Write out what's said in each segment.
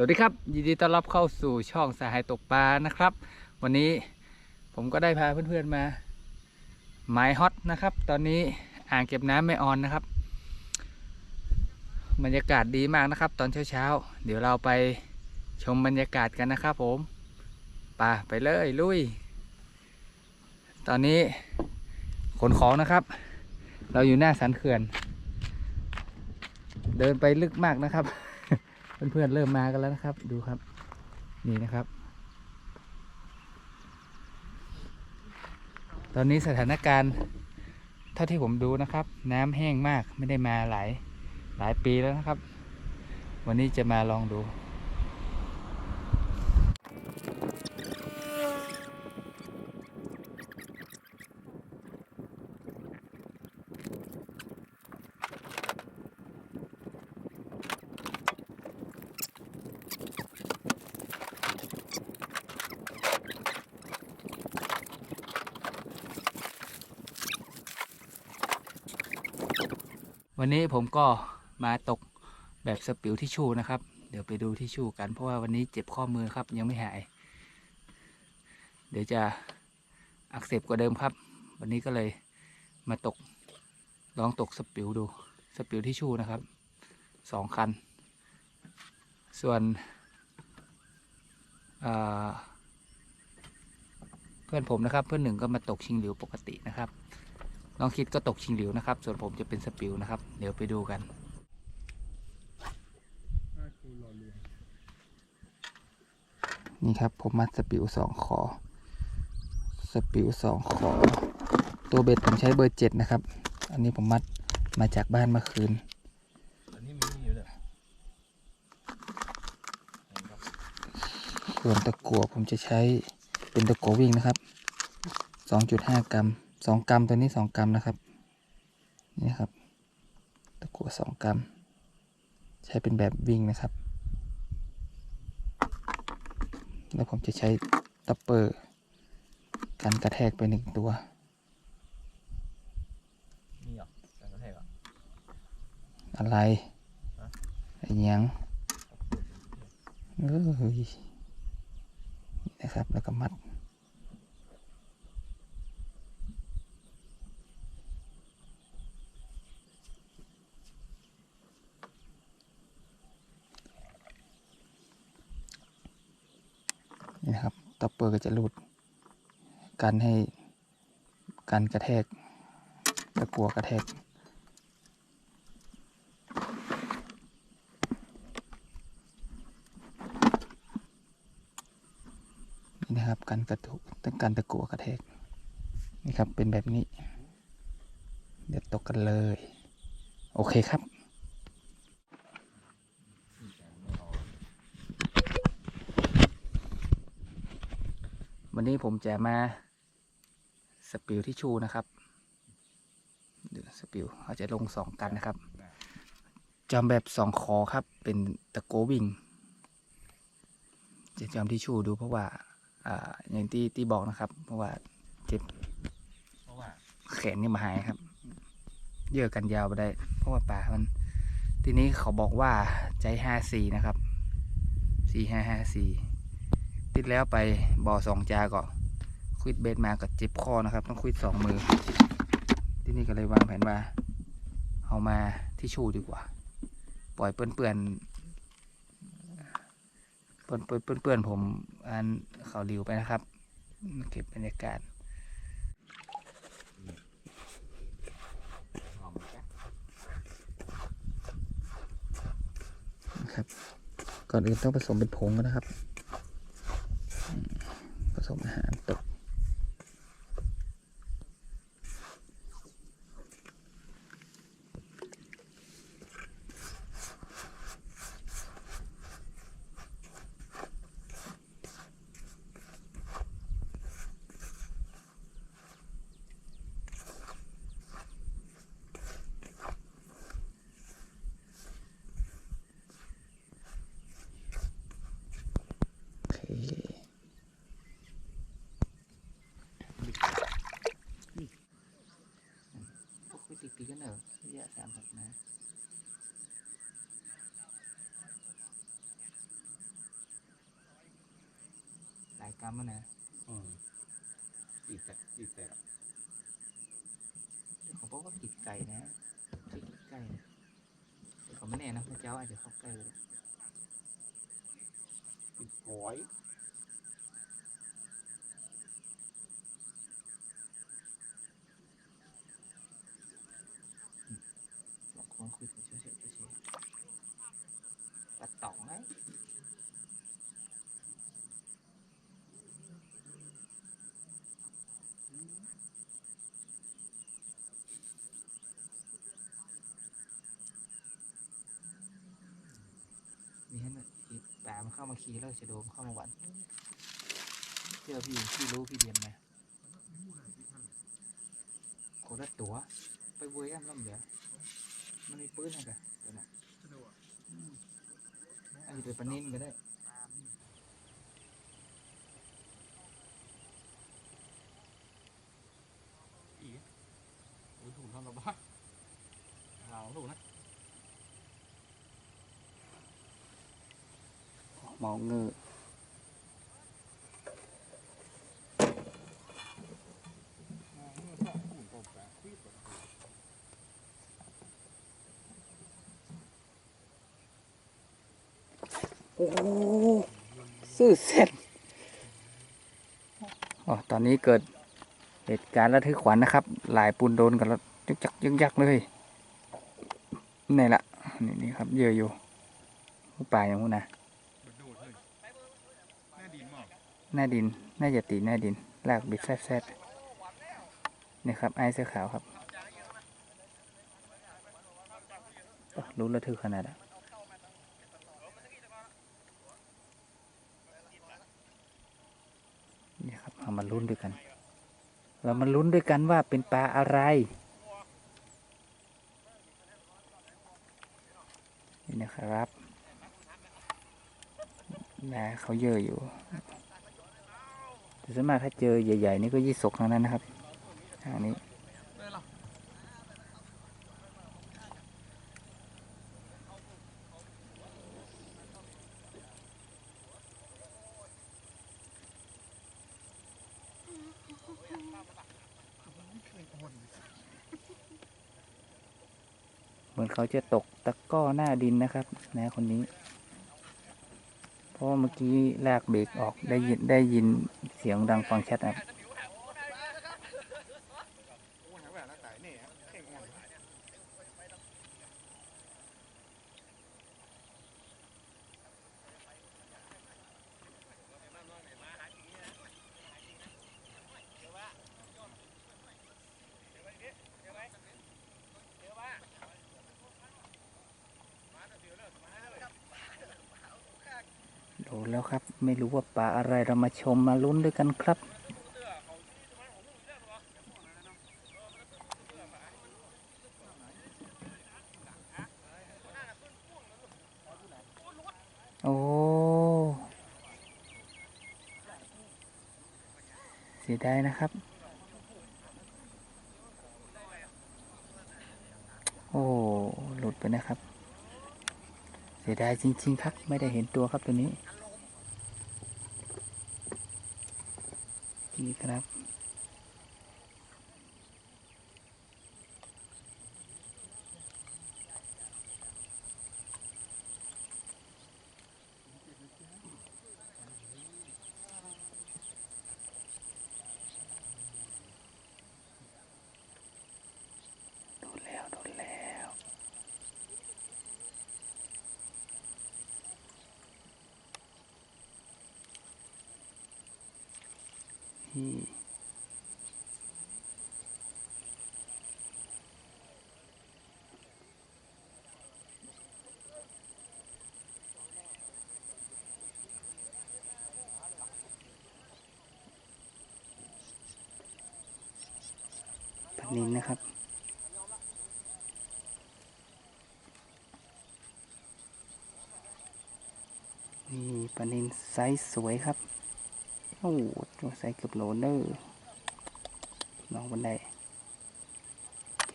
สวัสดีครับ ยินดีต้อนรับเข้าสู่ช่องสายตกปลานะครับ วันนี้ผมก็ได้พาเพื่อนๆมาหมายฮอตนะครับ ตอนนี้อ่างเก็บน้ำไม่ออนนะครับบรรยากาศดีมากนะครับ ตอนเช้าๆเดี๋ยวเราไปชมบรรยากาศกันนะครับ ผมป่าไปเลยลุย ตอนนี้ขนของนะครับ เราอยู่หน้าสันเขื่อน เดินไปลึกมากนะครับ เพื่อนๆเริ่มมากันแล้วนะครับ ดูครับ นี่นะครับ ตอนนี้สถานการณ์เท่าที่ผมดูนะครับ น้ำแห้งมากไม่ได้มาหลายหลายปีแล้วนะครับ วันนี้จะมาลองดู วั นี้ผมก็มาตกแบบสปิวที่ชูนะครับ เดี๋ยวไปดูที่ชูกัน เพราะว่าวันนี้เจ็บข้อมือครับ ยังไม่หาย เดี๋ยวจะอักเสบกว่าเดิมครับ วันนี้ก็เลยมาตกลองตกสปิวดูสปิวที่ชูนะครับสองคัน ส่วนเอ่อเพื่อนผมนะครับ เพื่อนหนึ่งก็มาตกชิงหลิวปกตินะครับ น้องคิดก็ตกชิงหลิวนะครับ ส่วนผมจะเป็นสปิวนะครับ เดี๋ยวไปดูกันนี่ครับผมมัดสปิวสองคอสปิวสองคอตัวเบ็ดผมใช้เบอร์เจ็ดนะครับ อันนี้ผมมัดมาจากบ้านเมื่อคืนอันนี้มีอยู่เลยส่วนตะกั่วผมจะใช้เป็นตะกั่ววิ่งนะครับ 2.5 กรัม 2กรัมตัวนี้2กรัมนะครับ นี่ครับ ตะกั่ว2กรัม ใช้เป็นแบบวิ่งนะครับ แล้วผมจะใช้ตัปเปอร์กันกระแทกไปหนึ่งตัวมีเหรอการกระแทกเหรออะไรฮะไอ้หยังเอ้ยนี่นะครับแล้วก็มัด นี่นะครับ ก็จะรูดกันให้การกระแทกตะกัวกระแทกนี่นะครับการกระตุกการตะกัวกระแทกนี่ครับเป็นแบบนี้ เดี๋ยวตกกันเลย โอเคครับ วั นนี้ผมจะมาสปิลที่ชูนะครับเดี๋ยวสปิลเขาจะลงสองกันนะครับจำแบบสองคอครับ เป็นตะโกวิ่ง จะจำที่ชูดูเพราะว่าอ่าอย่างที่ที่บอกนะครับ เพราะว่าเจ็บแขนนี่มาหายครับ เยื่อกันยาวไปได้ เพราะว่าป่ามัน ทีนี้เขาบอกว่าใจห้าสี่นะครับสี่ห้าห้าสี่ ติดแล้วไปบ่อสองจาก็ควิดเบสมาก็เจ็บคอนะครับ ต้องควิดสองมือ ที่นี่ก็เลยวางแผนว่า เอามาที่ชูดีกว่า ปล่อยเปื้อนเปื่อนเปื้อนเปื้อนเปื้อนผมอันเขาหลิวไปนะครับ เก็บบรรยากาศกนะครับ ก่อนอื่นต้องผสมเป็นผงก่อนนะครับ สมอาหาร กันเหรอระยะสามหกนะหลายกรรมนะอืมอีกแต่อีกแต่เขาบอกว่าผิดไก่นะผิดไก่แต่เขาไม่แน่นะพระเจ้าอาจจะเข้าใกล้เลยอีก้อย เข้ามาขี่แล้วจะโดมเข้ามาหวันเชื่อพี่พี่รู้พี่เรียนไหมโคดัดตัว ไปเว้ยอ้ำล่ำเหลือมันมีปืนอะไรกันตัวน่ะอันนี้เป็นปนินก็ได้ อีกโอ้ยถูกทำระบ้าเราถูกนะ มองเงือโอ้ซื่อเสร็จอ๋อตอนนี้เกิดเหตุการณ์ระทึกขวัญนะครับ หลายปูนโดนกันแล้วยึกยักยึกยักเลยนี่แหละนี่นี่ครับเยอะอยู่ผู้ป่าอย่างนู้นนะ ดูดเลยแม่ดินมั้ง หน้าดินน่าจะตีหน้าดินลากบิดแซดๆนี่ครับไอ้เสื้อขาวครับรู้ระทึกขนาดอะนี่ครับเอามาลุ้นด้วยกัน เรามาลุ้นด้วยกันว่าเป็นปลาอะไรนี่นะครับนะเขาเยอะอยู่ แต่ส่วนมากถ้าเจอใหญ่ ๆ นี่ก็ยี่สกทั้งนั้นนะครับทางนี้เหมือนเขาจะตกตะก้อหน้าดินนะครับนะคนนี้ เพราะเมื่อกี้ลากเบรกออกได้ยินได้ยินเสียงดังฟังชัดครับ ดูแล้วครับ ไม่รู้ว่าปลาอะไรเรามาชมมาลุ้นด้วยกันครับ โอ้ เสียดายนะครับ โอ้ หลุดไปนะครับ เสียดายจริง ๆ ครับ ไม่ได้เห็นตัวครับตัวนี้ ดีครับ โดนแล้ว โดนแล้ว ที่ ลานินนะครับ นี่ปลานินไซส์สวยครับ โอ้โหตัวไซส์เกือบโลเนอร์ลองบันไดโอเค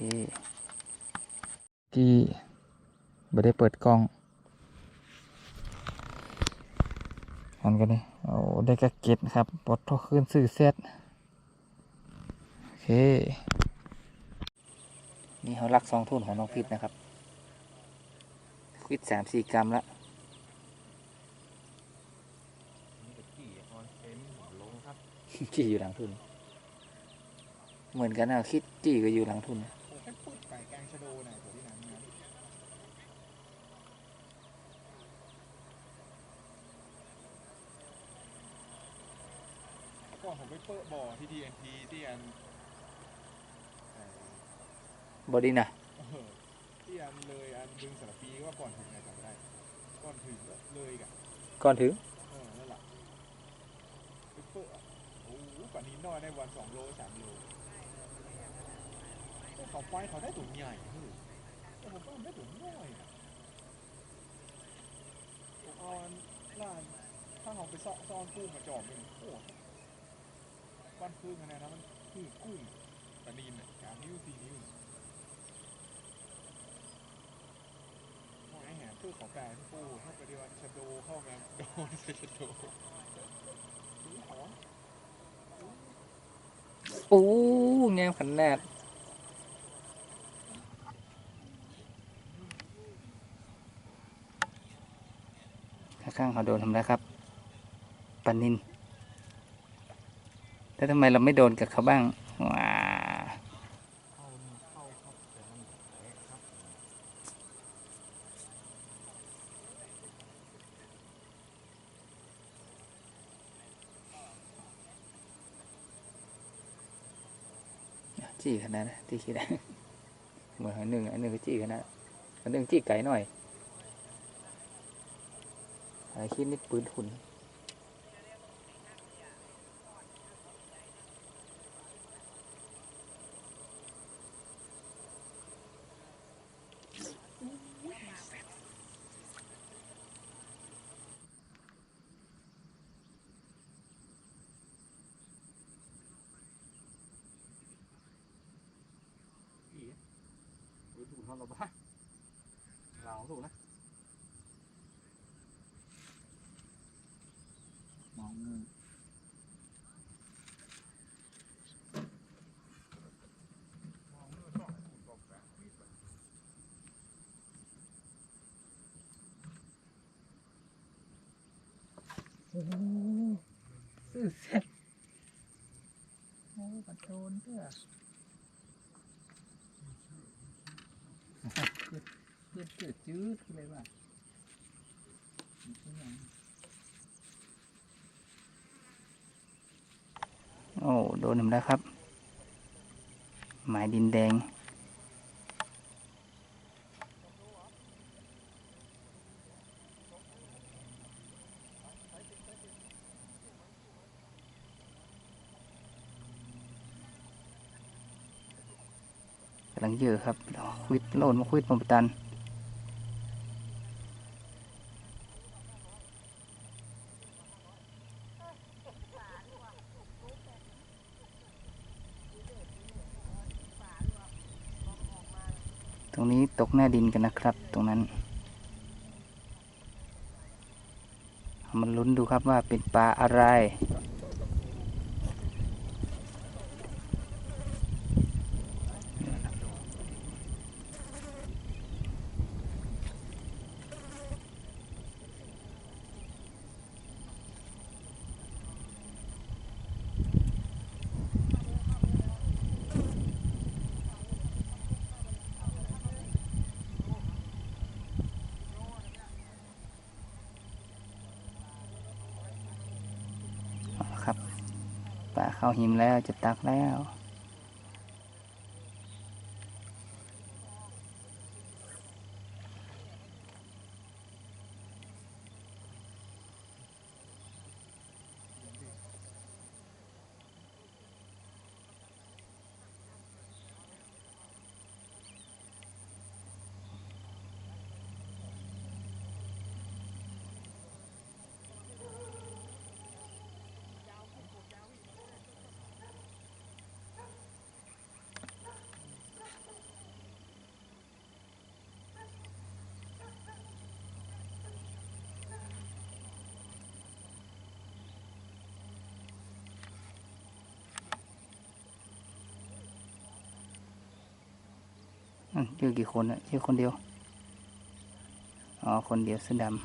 ที่ไม่ได้เปิดกล้องอันกันนี่โอ้ได้กระเก็ดครับปลดท่อขึ้นสื่อเซตโอเค นี่เขาลักซองทุ่นของน้องพิษนะครับพิษสามสี่กรัมละนี่ตะกี้ออนเซนลงครับจี้อยู่หลังทุน เหมือนกันนะคิดจี้ก็อยู่หลังทุนโอ้แค่พูดไปกลางชะโดนะตัวที่ไหนนะก่อนผมไปเปิดบ่อที่ TNT ที่อันเอ่อบ อดี้นะเออที่อันเลยอันบึงสารปีก็ว่าก่อนถึงไงจำไม่ได้ ก่อนถึงก็เลยกันก่อนถึงเออนั่นแหละไปเปิดอะโอ้โหป่านนี้น้อยได้วันสองโลสามโลแต่เขาไปเขาได้ถุงใหญ่เฮ้ยแต่ผมก็ได้ถุงน้อยอะผมเอาอันร้านถ้าเขาไปซ่อนซ่อนกุ้งมาจอบหนึ่งโอ้โหบ้านพึ่งอันนั้นนะมันคือกุ้งปลานีนเนี่ยสามนิ้วสี่นิ้ว อ้ยไอ้แหมเพื่ขอแปลที่ปูถ้าไปเดียวชะโดเข้ามาโดนใส่ชโดนี่หรอโอ้แงมขนาดข้างๆเขาโดนทำแล้วครับปันนิน แล้วทำไมเราไม่โดนกับเขาบ้าง ว้า เข้านี่เข้าครับแต่มันแตกครับ จี้ขนาดนะที่คิดนะเหมือนอันหนึ่งอันหนึ่งก็จี้ขนาดอันหนึ่งจี้ไก่หน่อยอันคิดนี่ปืนหุ่น อีโอ้ยถูกทำเราบ้าเราถูกนะ มอง มองเมื่อสองถูกตกแปดมีดไป โอ้ซื้อเสร็จโอ้ปัดโดนเพื่อเพื่อเกิดจืดเลยว่ะโอ้โดนทำแล้วครับ หมายดินแดง เยอะครับควิดโลนมาควิดมาปตันตรงนี้ตกหน้าดินกันนะครับ ตรงนั้นเอามันลุ้นดูครับว่าเป็นปลาอะไร เอาละครับปลา เข้าหิมแล้วจะตักแล้ว เจอกี่คนอะเจอคนเดียว อ๋อ คนเดียวเสื้อดำ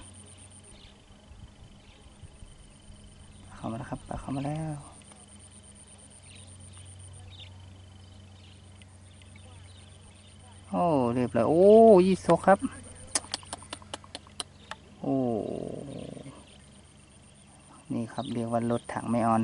เข้ามาแล้วครับเข้ามาแล้วโอ้เรียบร้อยโอ้ยี่สกครับ โอ้ นี่ครับเรียกว่ารถถังไม่ออน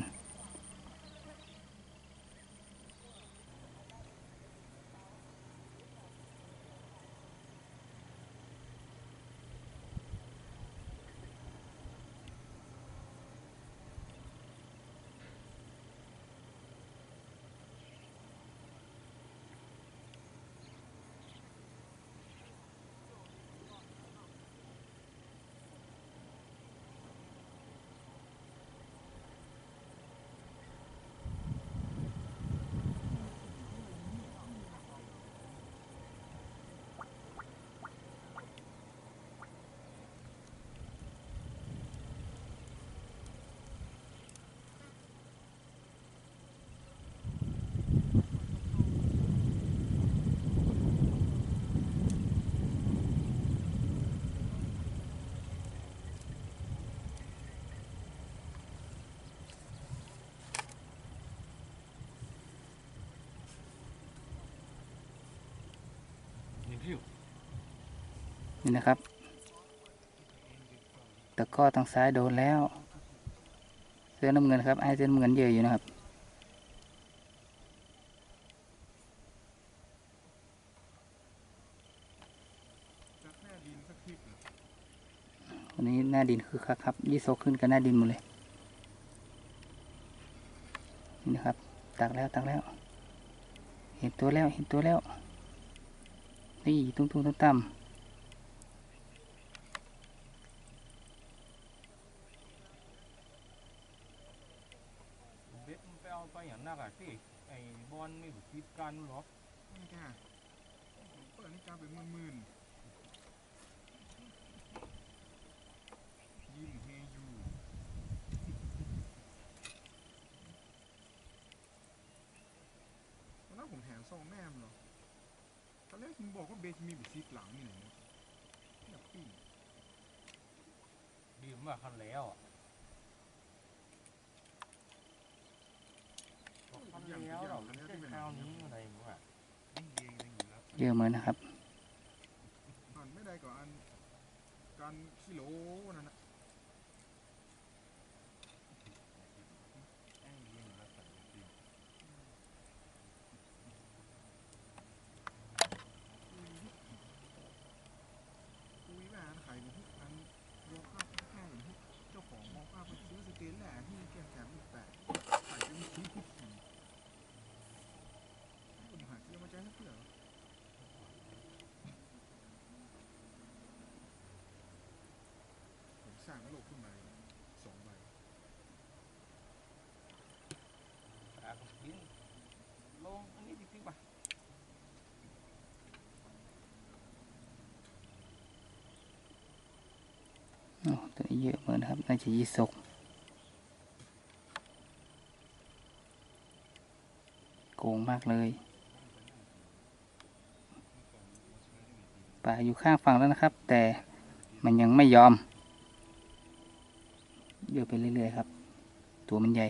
นี่นะครับ ตะก้อทางซ้ายโดนแล้ว เสื้อน้ำเงินครับ ไอ้เสื้อน้ำเงินเยอะอยู่นะครับ วันนี้หน้าดินคือคักครับยี่โซกขึ้นกับหน้าดินหมดเลย นี่นะครับ ตักแล้วตักแล้ว เห็นตัวแล้วเห็นตัวแล้ว นี่ตุ้งตุ้งตั้มตั้มเบ็ดมันไปเอาไปอย่างนักอะที่ไอ้บอลไม่ถูกคิดกันหรอกนี่จ้าเปิดนี่จ้าเป็นหมื่นหมื่นๆยิ้มเฮยูตอนนั้นผมแถมซองแม่มเหรอตอน แรกคุณบอกว่าเบสมีบิซิกหลังนี่ไหนนะอยากปิ้งดีมากคันแล้วอะคันแล้วเราไม่ใช่คราวนี้อะไรมั้งอะเยอะเหมือนนะครับอันไม่ได้ก่อนอันการกิโลนั่นนะคุยว่าอันขายอยู่ที่อันโรงภาพแค่อยู่ที่เจ้าของมองภาพมันซื้อสเตนแหละที่แกงแถมอีกแปดขายเป็นชิ้นที่สี่ผมหาซื้อมาใช้ให้เพื่อน ผมสร้างโลกขึ้นมาสองใบ อะผมกินลงอันนี้ติ๊กๆป่ะ โอ้ ตัวนี้เยอะเหมือนนะครับ น่าจะยี่สกโกงมากเลยปลาอยู่ข้างฝั่งแล้วนะครับ แต่มันยังไม่ยอม เยอะไปเรื่อยๆครับ ตัวมันใหญ่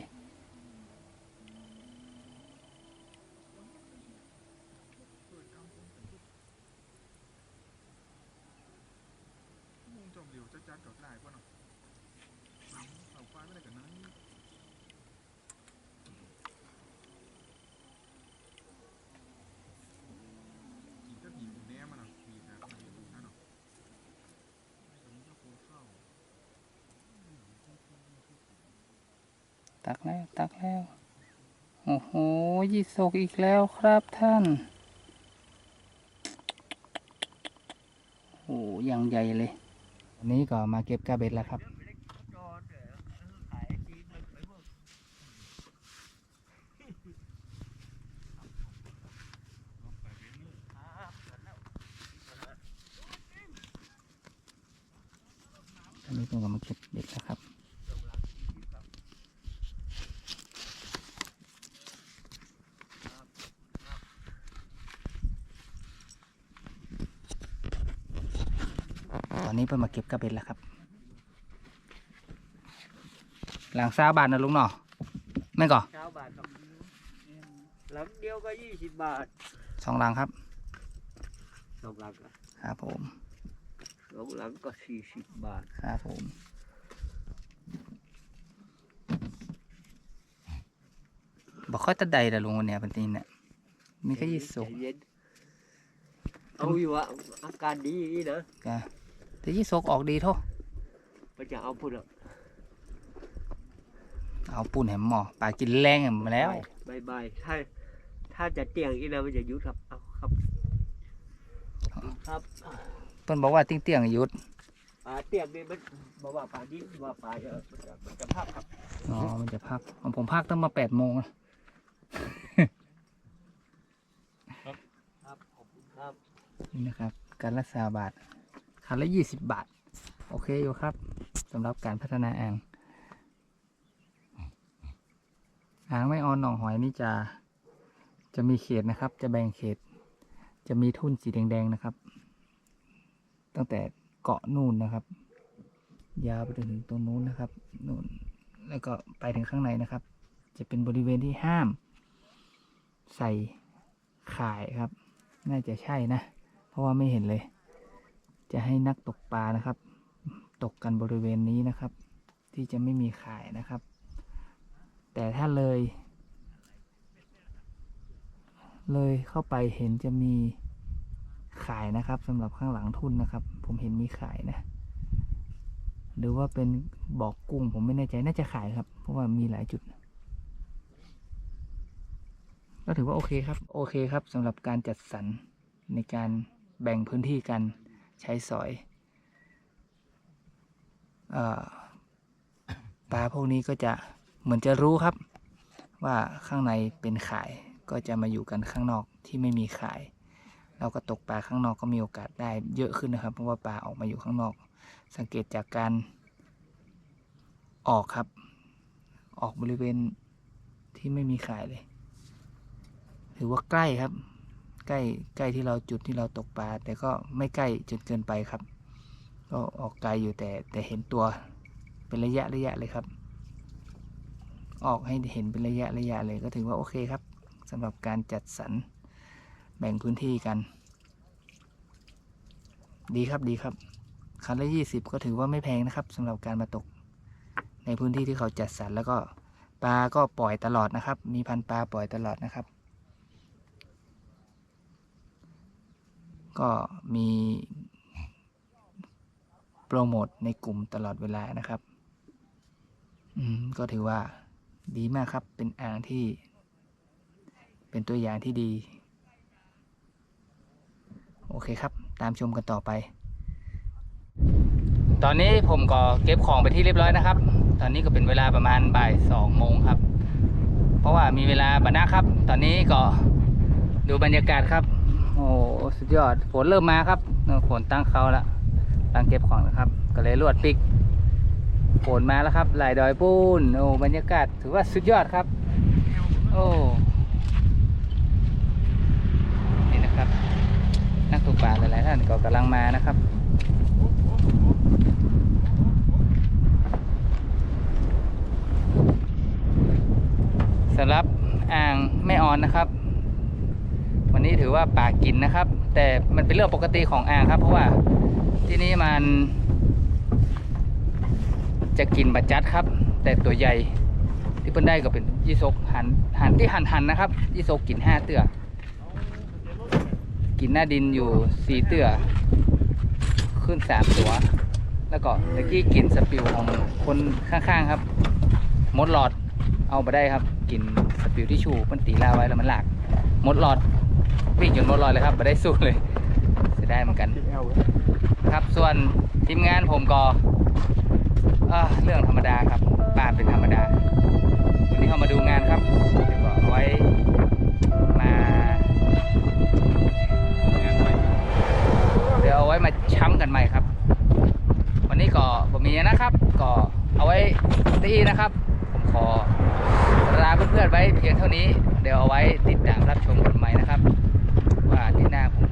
มุงจอมเหลียวจัดจัดกับได้ป่ะเนาะเอาไฟไม่ได้กับนั้นกินก็หินอยู่แน่มันอะมีนะมันอยู่นั่นเนาะตรงนี้ก็โคเข้า ตักแล้ว ตักแล้ว โอ้โหยี่สกอีกแล้วครับท่าน โอ้ยังใหญ่เลยอันนี้ก็มาเก็บกาเบ็ดแล้วครับอันนี้ผมก็มาเก็บเบ็ดแล้วครับ นนี้เพิ่นมาเก็บกระเบ็ดแล้วครับ หลังซาบานนะลุงเนาะแม่นก่อเช้าบาทครับหลังเดียวก็ยี่สิบบาทสองหลังครับสองหลังก็ครับผมสองหลังก็สี่สิบบาทครับผมบอกค่อยตะใดแต่ลุงวันเนี้ยเป็นตีนเนี่ยมีแค่ยี่สิบใจเย็นเอาอยู่อะอาการดีอย่างนี้นะกะ แต่ยี่สกออกดีโทษมันจะเอาพูดอะเอาปูนแหมหมอปลากินแรงมาแล้วบายบายถ้าถ้าจะเตียงอีกนะมันจะยุดครับเอาครับ ครับเพิ่นบอกว่าติ้งเตี้ยงๆหยุดปลาเตียงนี่มันบอกว่าปลาดิ้นว่าปลาเยอะมันจะมันจะภาพครับอ๋อมันจะพักของผมพักตั้งมาแปดโมงนะครับขอบคุณครับนี่นะครับ การละสาบาท คันละยี่สิบบาท โอเคอยู่ครับสำหรับการพัฒนาอ่างอ่างไม่ออนหนองหอยนี่จะจะมีเขตนะครับ จะแบ่งเขต จะมีทุ่นสีแดงๆนะครับ ตั้งแต่เกาะนู่นนะครับ ยาวไปจนถึงตรงนู้นนะครับนู่นแล้วก็ไปถึงข้างในนะครับ จะเป็นบริเวณที่ห้าม ใส่ข่ายครับ น่าจะใช่นะ เพราะว่าไม่เห็นเลย จะให้นักตกปลานะครับ ตกกันบริเวณนี้นะครับ ที่จะไม่มีขายนะครับ แต่ถ้าเลย เลยเข้าไปเห็นจะมีขายนะครับสำหรับข้างหลังทุ่นนะครับ ผมเห็นมีขายนะ หรือว่าเป็นบอกกุ้งผมไม่แน่ใจน่าจะขายครับ เพราะว่ามีหลายจุดก็ถือว่าโอเคครับ โอเคครับสำหรับการจัดสรรในการแบ่งพื้นที่กัน ใช้สอยอปลาพวกนี้ก็จะเหมือนจะรู้ครับ ว่าข้างในเป็นข่ายก็จะมาอยู่กันข้างนอกที่ไม่มีข่าย เราก็ตกปลาข้างนอกก็มีโอกาสได้เยอะขึ้นนะครับ เพราะว่าปลาออกมาอยู่ข้างนอก สังเกตจากการออกครับ ออกบริเวณที่ไม่มีข่ายเลย ถือว่าใกล้ครับ ใกล้ใกล้ที่เราจุดที่เราตกปลา แต่ก็ไม่ใกล้จนเกินไปครับ ก็ออกไกลอยู่แต่แต่เห็นตัวเป็นระยะระยะเลยครับ ออกให้เห็นเป็นระยะระยะเลยก็ถือว่าโอเคครับสำหรับการจัดสรรแบ่งพื้นที่กัน ดีครับดีครับ คันละยี่สิบก็ถือว่าไม่แพงนะครับสำหรับการมาตก ในพื้นที่ที่เขาจัดสรรแล้วก็ปลาก็ปล่อยตลอดนะครับ มีพันปลาปล่อยตลอดนะครับ ก็มีโปรโมทในกลุ่มตลอดเวลานะครับ อืมก็ถือว่าดีมากครับ เป็นอ่างที่ เป็นตัวอย่างที่ดี โอเคครับ ตามชมกันต่อไป ตอนนี้ผมก็เก็บของไปที่เรียบร้อยนะครับ ตอนนี้ก็เป็นเวลาประมาณบ่ายสองโมงครับ เพราะว่ามีเวลาบันนะครับ ตอนนี้ก็ดูบรรยากาศครับ โอ้สุดยอดฝนเริ่มมาครับฝนตั้งเขาแล้วตั้งเก็บของนะครับ ก็เลยลวดปิกฝนมาแล้วครับหลายดอยปูนโอ้บรรยากาศถือว่าสุดยอดครับ โอ้นี่นะครับ นักตกปลาหลายๆท่านก็กำลังมานะครับสำหรับอ่างแม่ออนนะครับ นี้ถือว่าปากกินนะครับ แต่มันเป็นเรื่องปกติของอ่างครับ เพราะว่าที่นี่มัน จะกินบัจจัดครับ แต่ตัวใหญ่ที่เพิ่นได้ก็เป็นยี่สกหันหันที่หันหันนะครับยี่สกกินห้าเตื้อกินหน้าดินอยู่สี่เตื้อขึ้นสามตัว แล้วก็ตะกี้กินสปิวของคนข้างๆครับมดหลอดเอาไปได้ครับ กินสปิวที่ชูมันตีลาไว้แล้วมันหลากมดหลอด วิ่งจนมดหลอดเลยครับไม่ได้สู้เลยเสียดายเหมือนกันกินแอลครับส่วนทีมงานผมก็เอ่อเรื่องธรรมดาครับป้าเป็นธรรมดา วันนี้เขามาดูงานครับเดี๋ยวก็เอาไว้มาเดี๋ยวเอาไว้มาช้ำกันใหม่ครับ วันนี้ก็ผมมีนะครับ ก็เอาไว้ที่นะครับ ผมขอลาเพื่อนๆไว้เพียงเท่านี้ เดี๋ยวเอาไว้ติดตามรับชมกันใหม่นะครับ natin na